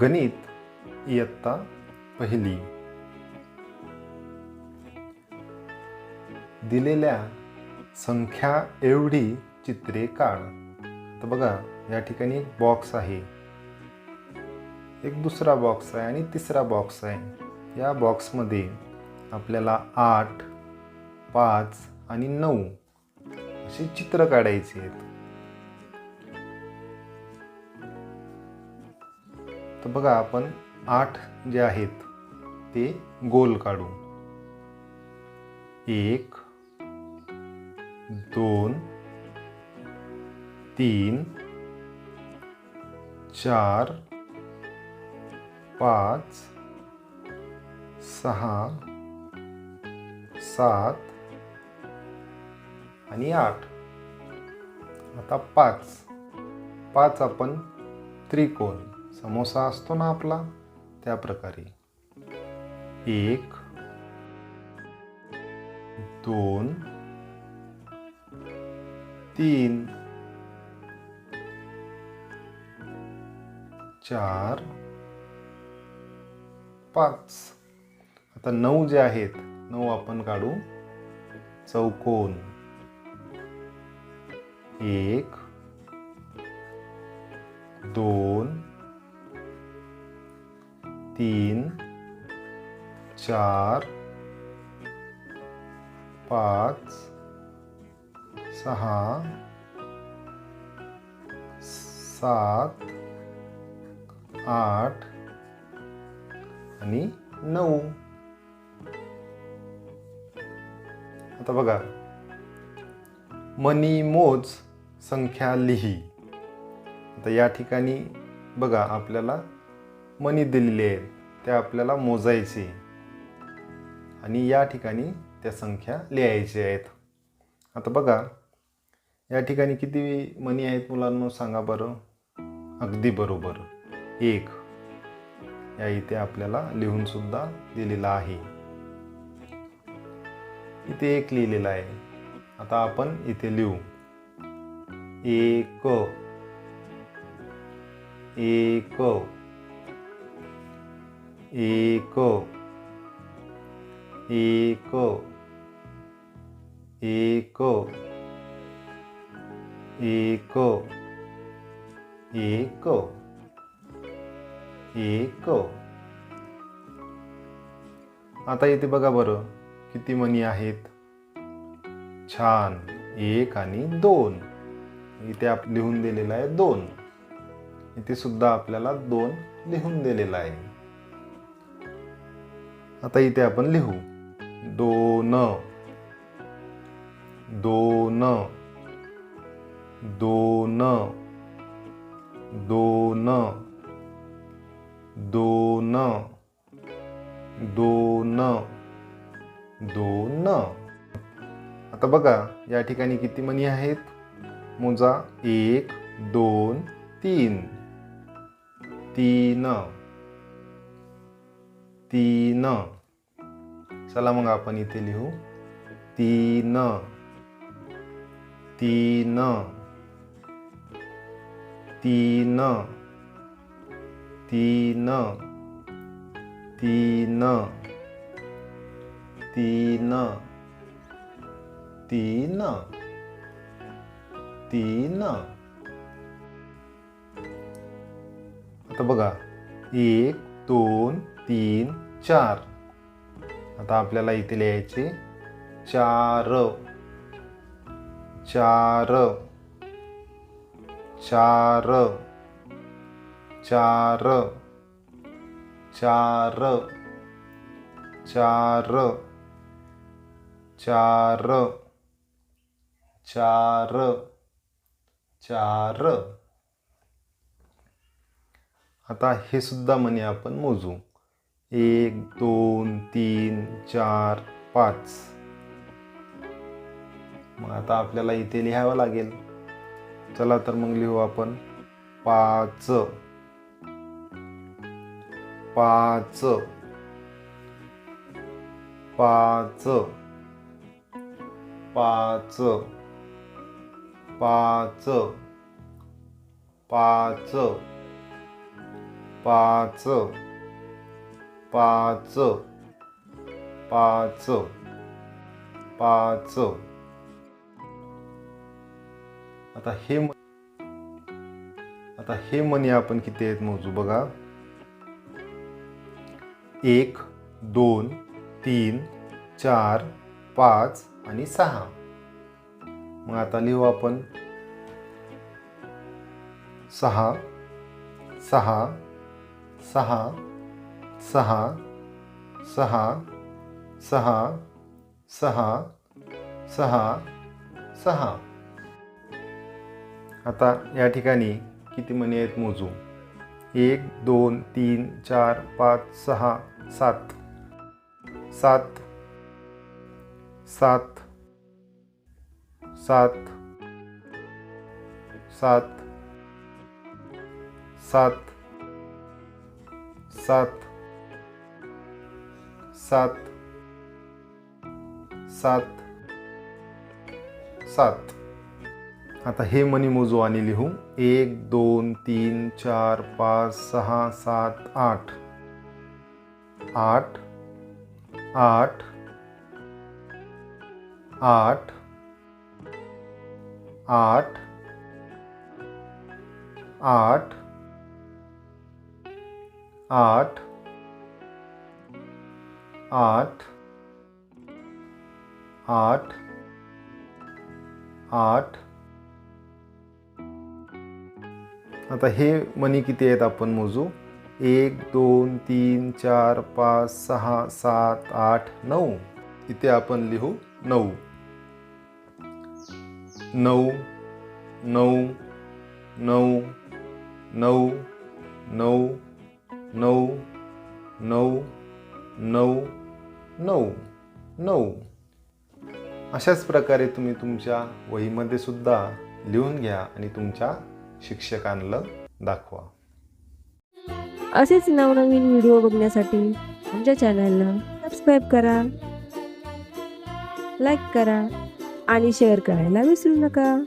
गणित इयत्ता पहिली. दिलेल्या संख्या एवढी चित्रे काढ. तर बघा या ठिकाणी एक बॉक्स आहे. एक दुसरा बॉक्स आहे आणि तिसरा बॉक्स आहे. या बॉक्समध्ये आपल्याला आठ पाच आणि नऊ अशी चित्र काढायची आहेत. तर बघा आपण आठ जे आहेत ते गोल काढू एक दोन तीन चार पाच सहा सात आणि आठ. आता पाच. पाच आपण त्रिकोण. समोसा असतो ना आपला त्या प्रकारे. एक दोन तीन चार पाच. आता नऊ जे आहेत नऊ आपण काढू. चौकोन. एक दोन तीन चार पाच सहा सात आठ आणि नऊ. आता बघा. मनी मोज संख्या लिही. आता या ठिकाणी बघा आपल्याला मनी दिलेले आहेत त्या आपल्याला मोजायचे. आणि या ठिकाणी त्या संख्या लिहायच्या आहेत. आता बघा या ठिकाणी किती मणी आहेत मुलांना सांगा बरं. अगदी बरोबर. एक. या इथे आपल्याला लिहून सुद्धा दिलेला आहे. इथे एक लिहिलेला आहे. आता आपण इथे लिहू. एक. एक. एक एक एक एक एक एक आता इथे बघा बरं किती मनी आहेत? छान. एक आणि दोन. इथे आप लिहून दिलेलं आहे दोन. इथे सुद्धा आपल्याला दोन लिहून दिलेलं आहे. आता इथे आपण लिहू. दोन दोन दोन दोन दोन दोन दोन. आता बघा या ठिकाणी किती मनी आहेत? मोजा एक दोन तीन. तीन. तीन चला मग आपण इथे लिहू तीन तीन तीन तीन तीन तीन तीन तीन आता बघा एक दोन तीन चार. आता आपल्याला इथे लिहायचे. चार. चार. चार. चार. चार. चार. चार. चार. चार. आता हे सुद्धा म्हणे आपण मोजू. एक दोन तीन चार पाच. मग आता आपल्याला इथे लिहावं लागेल. चला तर मग लिहू आपण. पाच. पाच. पाच. पाच. पाच. पाच. पाच पाच पाच पाच. आता हे आता हे मनी आपण किती आहेत मोजू बघा. एक दोन तीन चार पाच आणि सहा. मग आता लिहू आपण. सहा सहा सहा सहा सहा सहा सहा सहा सहा. आता या ठिकाणी किती मणी आहेत मोजू? एक दोन तीन चार पाच सहा सात. सात. सात. सात. सात. सात. सात. सात. सात. सात. आता हे मनी मोजू आणि लिहू. एक दोन तीन चार पाच सहा सात आठ. आठ. आठ. आठ. आठ. आठ. आठ आठ आठ आठ. आता हे मनी किती आहेत आपण मोजू? एक दोन तीन चार पाच सहा सात आठ नऊ. इथे आपण लिहू नऊ. नऊ नऊ नऊ नऊ नऊ नऊ नऊ नऊ नऊ नऊ. अशाच प्रकारे तुम्ही तुमच्या वहीमध्ये सुद्धा लिहून घ्या आणि तुमच्या शिक्षकांना दाखवा. असेच नवनवीन व्हिडिओ बघण्यासाठी आमच्या चॅनलला सबस्क्राईब करा लाईक करा आणि शेअर करायला विसरू नका.